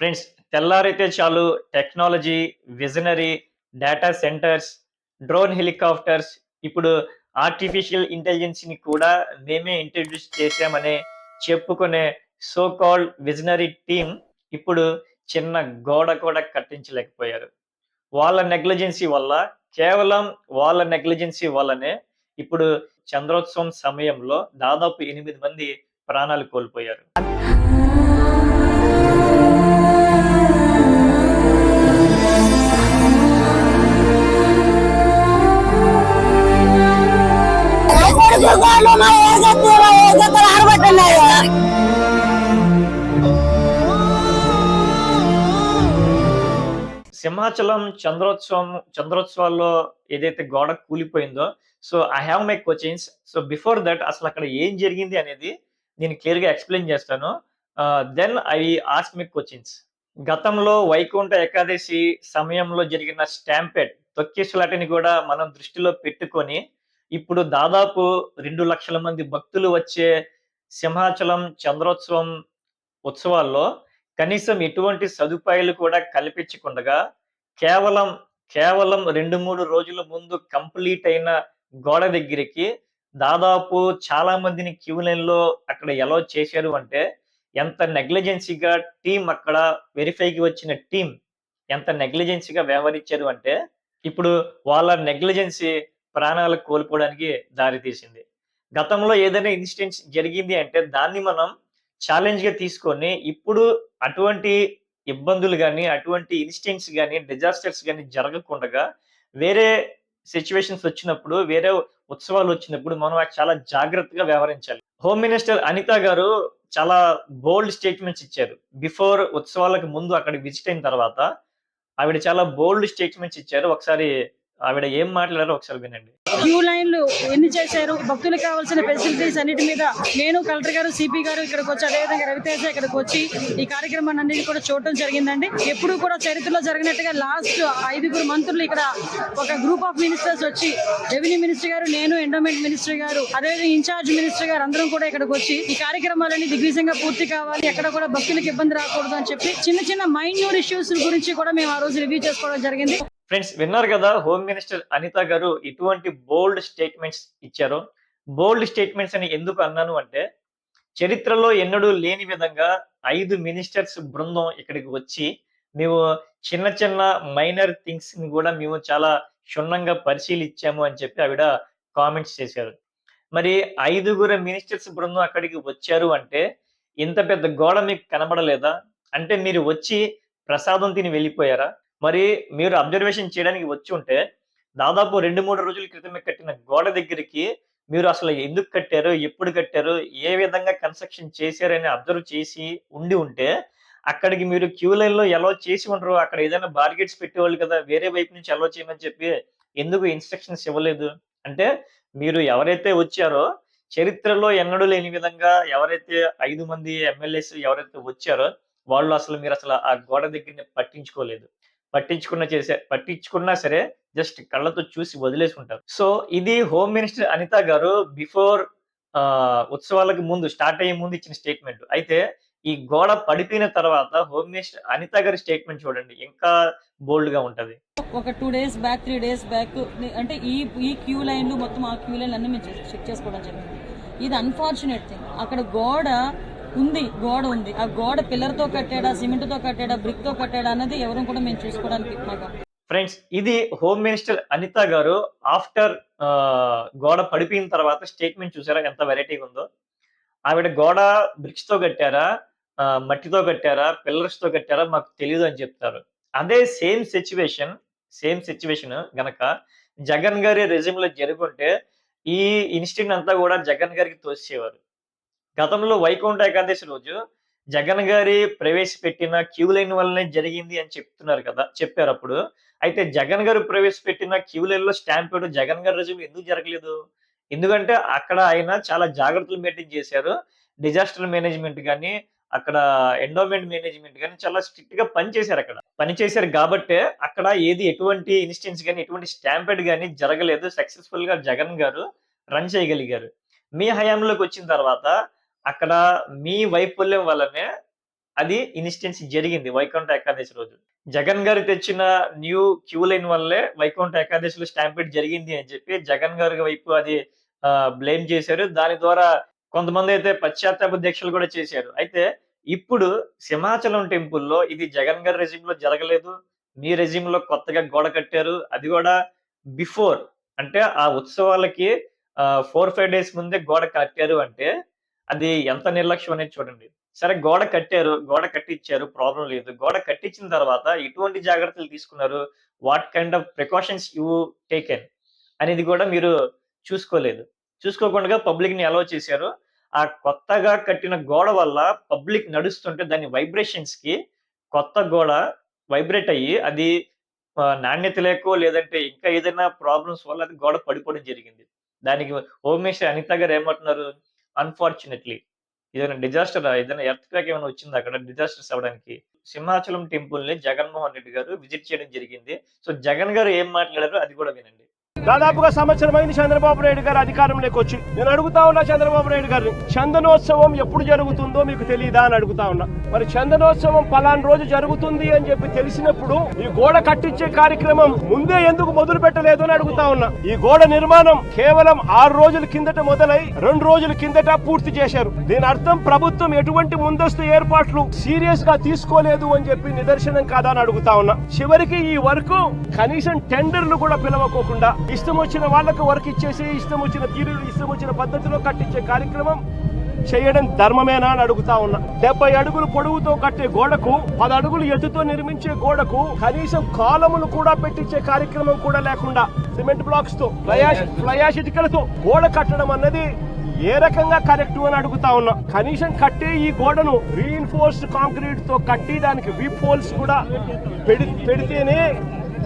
Friends తెల్లారైతే చాలు technology, visionary, data centres, drone helicopters ఇప్పుడు ఆర్టిఫిషియల్ ఇంటెలిజెన్స్‌ని కూడా మేమే ఇంట్రడ్యూస్ చేశామని చెప్పుకునే సో కాల్డ్ విజనరీ టీమ్ ఇప్పుడు చిన్న గోడ కూడా కట్టించలేకపోయారు. వాళ్ళ నెగ్లిజెన్సీ వల్ల కేవలం వాళ్ళ నెగ్లిజెన్సీ వల్లనే ఇప్పుడు చంద్రోత్సవం సమయంలో దాదాపు ఎనిమిది మంది ప్రాణాలు కోల్పోయారు. సింహాచలం చంద్రోత్సవం చంద్రోత్సవాల్లో ఏదైతే గోడ కూలిపోయిందో so I have my coachings so before that అసలు అక్కడ ఏం జరిగింది అనేది నేను క్లియర్గా ఎక్స్ప్లెయిన్ చేస్తాను. Then I as my coachings గతంలో వైకుంఠ ఏకాదశి సమయంలో జరిగిన స్టాంపెడ్ తొక్కిసలాటని కూడా మనం దృష్టిలో పెట్టుకొని ఇప్పుడు దాదాపు రెండు లక్షల మంది భక్తులు వచ్చే సింహాచలం చంద్రోత్సవం ఉత్సవాల్లో కనీసం ఎటువంటి సదుపాయాలు కూడా కల్పించకుండగా కేవలం కేవలం రెండు మూడు రోజుల ముందు కంప్లీట్ అయిన గోడ దగ్గరికి దాదాపు చాలా మందిని క్యూ లైన్లో అక్కడ ఎలా చేశారు అంటే ఎంత నెగ్లిజెన్సీగా టీం అక్కడ వెరిఫైకి వచ్చిన టీం ఎంత నెగ్లిజెన్సీగా వ్యవహరించారు అంటే ఇప్పుడు వాళ్ళ నెగ్లిజెన్సీ ప్రాణాలు కోల్పోవడానికి దారితీసింది గతంలో ఏదైనా ఇన్సిడెంట్స్ జరిగింది అంటే దాన్ని మనం ఛాలెంజ్గా తీసుకొని ఇప్పుడు అటువంటి ఇబ్బందులు కానీ అటువంటి ఇన్స్టింగ్స్ కానీ డిజాస్టర్స్ కానీ జరగకుండా వేరే సిచ్యువేషన్స్ వచ్చినప్పుడు వేరే ఉత్సవాలు వచ్చినప్పుడు మనం చాలా జాగ్రత్తగా వ్యవహరించాలి. హోమ్ మినిస్టర్ అనిత గారు చాలా బోల్డ్ స్టేట్మెంట్స్ ఇచ్చారు. బిఫోర్ ఉత్సవాలకు ముందు అక్కడ విజిట్ అయిన తర్వాత ఆవిడ చాలా బోల్డ్ స్టేట్మెంట్స్ ఇచ్చారు. ఒకసారి ఆవిడ ఏం మాట్లాడారో ఒకసారి వినండి. క్యూ లైన్లు ఎన్ని చేశారు? భక్తులకు కావాల్సిన ఫెసిలిటీస్ అన్నిటి మీద నేను కలెక్టర్ గారు సిపి గారు ఇక్కడికి వచ్చి అదేవిధంగా రవితేజ ఇక్కడికి వచ్చి ఈ కార్యక్రమాన్ని అన్నిటి కూడా చూడటం జరిగిందండి. ఎప్పుడు కూడా చరిత్రలో జరిగినట్టుగా లాస్ట్ ఐదుగురు మంత్రులు ఇక్కడ ఒక గ్రూప్ ఆఫ్ మినిస్టర్స్ వచ్చి రెవెన్యూ మినిస్టర్ గారు నేను ఎండోమెంట్ మినిస్టర్ గారు అదేవిధంగా ఇన్ఛార్జ్ మినిస్టర్ గారు అందరం కూడా ఇక్కడికి వచ్చి ఈ కార్యక్రమాలన్నీ దిగ్విజంగా పూర్తి కావాలి ఎక్కడ కూడా భక్తులకు ఇబ్బంది రాకూడదు అని చెప్పి చిన్న చిన్న మైన్యూర్ ఇష్యూస్ గురించి కూడా మేము ఆ రోజు రివ్యూ చేసుకోవడం జరిగింది. ఫ్రెండ్స్ విన్నారు కదా హోమ్ మినిస్టర్ అనిత గారు ఇటువంటి బోల్డ్ స్టేట్మెంట్స్ ఇచ్చారు. బోల్డ్ స్టేట్మెంట్స్ అని ఎందుకు అన్నాను అంటే చరిత్రలో ఎన్నడూ లేని విధంగా ఐదు మినిస్టర్స్ బృందం ఇక్కడికి వచ్చి మేము చిన్న చిన్న మైనర్ థింగ్స్ని కూడా మేము చాలా క్షుణ్ణంగా పరిశీలించాము అని చెప్పి ఆవిడ కామెంట్స్ చేశారు. మరి ఐదుగురు మినిస్టర్స్ బృందం అక్కడికి వచ్చారు అంటే ఇంత పెద్ద గోడ మీకు కనబడలేదా? అంటే మీరు వచ్చి ప్రసాదం తిని వెళ్ళిపోయారా? మరి మీరు అబ్జర్వేషన్ చేయడానికి వచ్చి ఉంటే దాదాపు రెండు మూడు రోజుల క్రితమే కట్టిన గోడ దగ్గరికి మీరు అసలు ఎందుకు కట్టారు ఎప్పుడు కట్టారు ఏ విధంగా కన్స్ట్రక్షన్ చేశారని అబ్జర్వ్ చేసి ఉండి ఉంటే అక్కడికి మీరు క్యూ లైన్లో ఎలా చేసి ఉండరు. అక్కడ ఏదైనా బార్గెట్స్ పెట్టేవాళ్ళు కదా వేరే వైపు నుంచి ఎలా చేయమని చెప్పి ఎందుకు ఇన్స్ట్రక్షన్స్ ఇవ్వలేదు? అంటే మీరు ఎవరైతే వచ్చారో చరిత్రలో ఎన్నడూ లేని విధంగా ఎవరైతే ఐదు మంది ఎమ్మెల్యేస్ ఎవరైతే వచ్చారో వాళ్ళు అసలు మీరు అసలు ఆ గోడ దగ్గరని పట్టించుకోలేదు. పట్టించుకున్న చేసే పట్టించుకున్నా సరే జస్ట్ కళ్ళతో చూసి వదిలేసి ఉంటారు. సో ఇది హోమ్ మినిస్టర్ అనిత గారు బిఫోర్ ఉత్సవాలకు ముందు స్టార్ట్ అయ్యే ముందు ఇచ్చిన స్టేట్మెంట్ అయితే ఈ గోడ పడిపోయిన తర్వాత హోమ్ మినిస్టర్ అనిత గారి స్టేట్మెంట్ చూడండి. ఇంకా బోల్డ్గా ఉంటది. ఒక two days back three days back అంటే ఈ ఈ క్యూ లైన్లు మొత్తం ఆ క్యూ లైన్ అన్ని మేము చెక్ చేసుకోవడం జరిగింది. ఇది అన్ఫార్చునేట్ థింగ్ అక్కడ గోడ ఉంది గోడ ఉంది. ఆ గోడ పిల్లర్తో కట్టాడా సిమెంట్తో కట్టాడా బ్రిక్తో కట్టాడా అన్నది ఎవరు కూడా మేము చూసుకోవడానికి మాకు ఫ్రెండ్స్ ఇది హోమ్ మినిస్టర్ అనిత గారు ఆఫ్టర్ గోడ పడిపోయిన తర్వాత స్టేట్మెంట్ చూసారా? ఎంత వెరైటీగా ఉందో. ఆవిడ గోడ బ్రిక్స్తో కట్టారా? ఆ, మట్టితో కట్టారా? పిల్లర్స్తో కట్టారా? మాకు తెలియదు అని చెప్తారు. అదే సేమ్ సిచ్యువేషన్ సేమ్ సిచ్యువేషన్ గనక జగన్ గారి రెజ్యూమ్లో జరుగుంటే ఈ ఇన్స్టిట్యూట్ అంతా కూడా జగన్ గారికి తోసేవారు. గతంలో వైకుంఠ ఏకాదశి రోజు జగన్ గారి ప్రవేశపెట్టిన క్యూ లైన్ వల్లనే జరిగింది అని చెప్తున్నారు కదా చెప్పారు అప్పుడు. అయితే జగన్ గారు ప్రవేశపెట్టిన క్యూ లైన్లో స్టాంప్ జగన్ గారి రెజ్యూమ్ ఎందుకు జరగలేదు? ఎందుకంటే అక్కడ ఆయన చాలా జాగ్రత్తలు మెయింటైన్ చేశారు. డిజాస్టర్ మేనేజ్మెంట్ కానీ అక్కడ ఎండోమెంట్ మేనేజ్మెంట్ కానీ చాలా స్ట్రిక్ట్గా పనిచేశారు అక్కడ. పనిచేశారు కాబట్టే అక్కడ ఏది ఎటువంటి ఇన్స్టెన్స్ కానీ ఎటువంటి స్టాంపెడ్ కానీ జరగలేదు. సక్సెస్ఫుల్గా జగన్ గారు రన్ చేయగలిగారు. మీ హయాంలోకి వచ్చిన తర్వాత అక్కడ మీ వైఫల్యం వల్లనే అది ఇన్స్టెన్స్ జరిగింది వైకుంఠ ఏకాదశి రోజు. జగన్ గారు తెచ్చిన న్యూ క్యూ లైన్ వల్లే వైకుంఠ ఏకాదశిలో స్టాంపిడ్ జరిగింది అని చెప్పి జగన్ గారి వైపు అది బ్లేమ్ చేశారు. దాని ద్వారా కొంతమంది అయితే పశ్చాత్తాప దీక్షలు కూడా చేశారు. అయితే ఇప్పుడు సింహాచలం టెంపుల్లో ఇది జగన్ గారి రెజిమ్లో జరగలేదు. మీ రెజిమ్లో కొత్తగా గోడ కట్టారు. అది కూడా బిఫోర్ అంటే ఆ ఉత్సవాలకి ఫోర్ ఫైవ్ డేస్ ముందే గోడ కట్టారు అంటే అది ఎంత నిర్లక్ష్యం అనేది చూడండి. సరే గోడ కట్టారు గోడ కట్టించారు ప్రాబ్లం లేదు. గోడ కట్టించిన తర్వాత ఎటువంటి జాగ్రత్తలు తీసుకున్నారు what kind of precautions you taken అనేది కూడా మీరు చూసుకోలేదు. చూసుకోకుండా పబ్లిక్ని అలౌ చేశారు. ఆ కొత్తగా కట్టిన గోడ వల్ల పబ్లిక్ నడుస్తుంటే దాని వైబ్రేషన్స్కి కొత్త గోడ వైబ్రేట్ అయ్యి అది నాణ్యత లేకో లేదంటే ఇంకా ఏదైనా ప్రాబ్లమ్స్ వల్ల అది గోడ పడిపోవడం జరిగింది. దానికి హోమ్ మినిస్టర్ అనిత గారు ఏమంటున్నారు? అన్ఫార్చునేట్లీ ఏదైనా డిజాస్టర్ ఏదైనా ఎర్త్ క్రాక్ ఏమైనా వచ్చింది? అక్కడ డిజాస్టర్స్ అవ్వడానికి. సింహాచలం టెంపుల్ని జగన్మోహన్ రెడ్డి గారు విజిట్ చేయడం జరిగింది. సో జగన్ గారు ఏం మాట్లాడారో అది కూడా వినండి. దాదాపుగా సంవత్సరమైంది చంద్రబాబు నాయుడు గారు అధికారంలోకి వచ్చి. నేను అడుగుతా ఉన్నా చంద్రబాబు నాయుడు గారిని చందనోత్సవం ఎప్పుడు జరుగుతుందో మీకు తెలియదా అని అడుగుతా ఉన్నా. మరి చందనోత్సవం పలానా రోజు జరుగుతుంది అని చెప్పి తెలిసినప్పుడు ఈ గోడ కట్టించే కార్యక్రమం ముందే ఎందుకు మొదలు పెట్టలేదు అని అడుగుతా ఉన్నా. ఈ గోడ నిర్మాణం కేవలం ఆరు రోజుల కిందట మొదలై రెండు రోజుల కిందట పూర్తి చేశారు. దీని అర్థం ప్రభుత్వం ఎటువంటి ముందస్తు ఏర్పాట్లు సీరియస్గా తీసుకోలేదు అని చెప్పి నిదర్శనం కాదా అని అడుగుతా ఉన్నా. చివరికి ఈ వరకు కనీసం టెండర్లు కూడా పిలవకోకుండా ఇష్టం వచ్చిన వాళ్ళకు వర్క్ ఇచ్చేసి ఇష్టం వచ్చిన తీరులు ఇష్టం వచ్చిన పద్ధతిలో కట్టించే కార్యక్రమం చేయడం ధర్మమేనా అని అడుగుతా ఉన్నా. డెబ్బై అడుగులు పొడవుతో కట్టే గోడకు పది అడుగులు ఎత్తుతో నిర్మించే గోడకు కనీసం కాలములు కూడా పెట్టించే కార్యక్రమం కూడా లేకుండా సిమెంట్ బ్లాక్స్తో ఫ్లయాష్ ఇటుకలతో గోడ కట్టడం అన్నది ఏ రకంగా కరెక్ట్ అని అడుగుతా ఉన్నా. కనీసం కట్టే ఈ గోడను రీఇన్ఫోర్స్డ్ కాంక్రీట్తో కట్టి దానికి వీప్ హోల్స్ కూడా పెడి పెడితేనే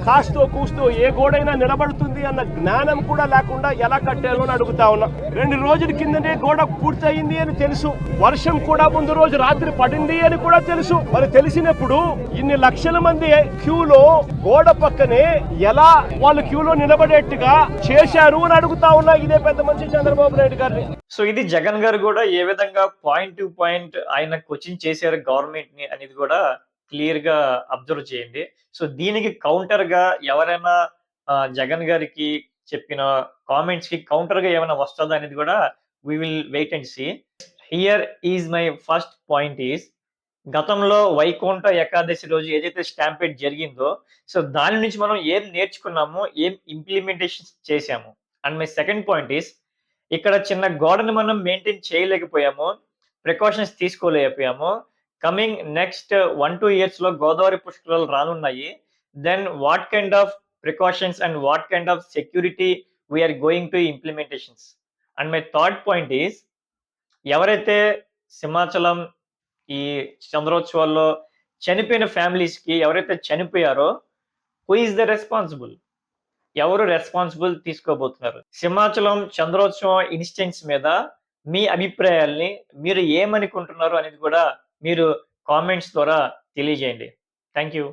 కాస్తో కూస్తో ఏ గోడైనా నిలబడుతుంది అన్న జ్ఞానం కూడా లేకుండా ఎలా కట్టారు అని అడుగుతా ఉన్నా. రెండు రోజుల కిందనే గోడ పూర్తయింది అని తెలుసు. వర్షం కూడా ముందు రోజు రాత్రి పడింది అని కూడా తెలుసు. మరి తెలిసినప్పుడు ఇన్ని లక్షల మంది క్యూలో గోడ పక్కనే ఎలా వాళ్ళు క్యూలో నిలబడేట్టుగా చేశారు అని అడుగుతా ఉన్నా. ఇదే పెద్ద మంచి చంద్రబాబు నాయుడు గారిని. సో ఇది జగన్ గారు కూడా ఏ విధంగా పాయింట్ టు పాయింట్ ఆయన క్వశ్చన్ చేశారు గవర్నమెంట్ని అనేది కూడా క్లియర్గా అబ్జర్వ్ చేయండి. సో దీనికి కౌంటర్గా ఎవరైనా జగన్ గారికి చెప్పిన కామెంట్స్కి ఏమైనా వస్తుందా అనేది కూడా we will wait and see here is my first point is గతంలో వైకుంఠ ఏకాదశి రోజు ఏదైతే స్టాంపేట్ జరిగిందో సో దాని నుంచి మనం ఏం నేర్చుకున్నామో ఏం ఇంప్లిమెంటేషన్ చేశాము. And my second point is ఇక్కడ చిన్న గోడని మనం మెయింటైన్ చేయలేకపోయాము ప్రికాషన్స్ తీసుకోలేకపోయాము. కమింగ్ నెక్స్ట్ వన్ టూ ఇయర్స్లో గోదావరి పుష్కరాలు రానున్నాయి. Then what kind of precautions and what kind of security we are going to implementations and my third point is ఎవరైతే సింహాచలం ఈ చంద్రోత్సవాల్లో చనిపోయిన ఫ్యామిలీస్కి ఎవరైతే చనిపోయారో హూ ఈస్ ద రెస్పాన్సిబుల్ ఎవరు రెస్పాన్సిబుల్ తీసుకోబోతున్నారు? సింహాచలం చంద్రోత్సవం ఇన్స్టెన్స్ మీద మీ అభిప్రాయాల్ని మీరు ఏమనుకుంటున్నారు అనేది కూడా మీరు కామెంట్స్ ద్వారా తెలియజేయండి. Thank you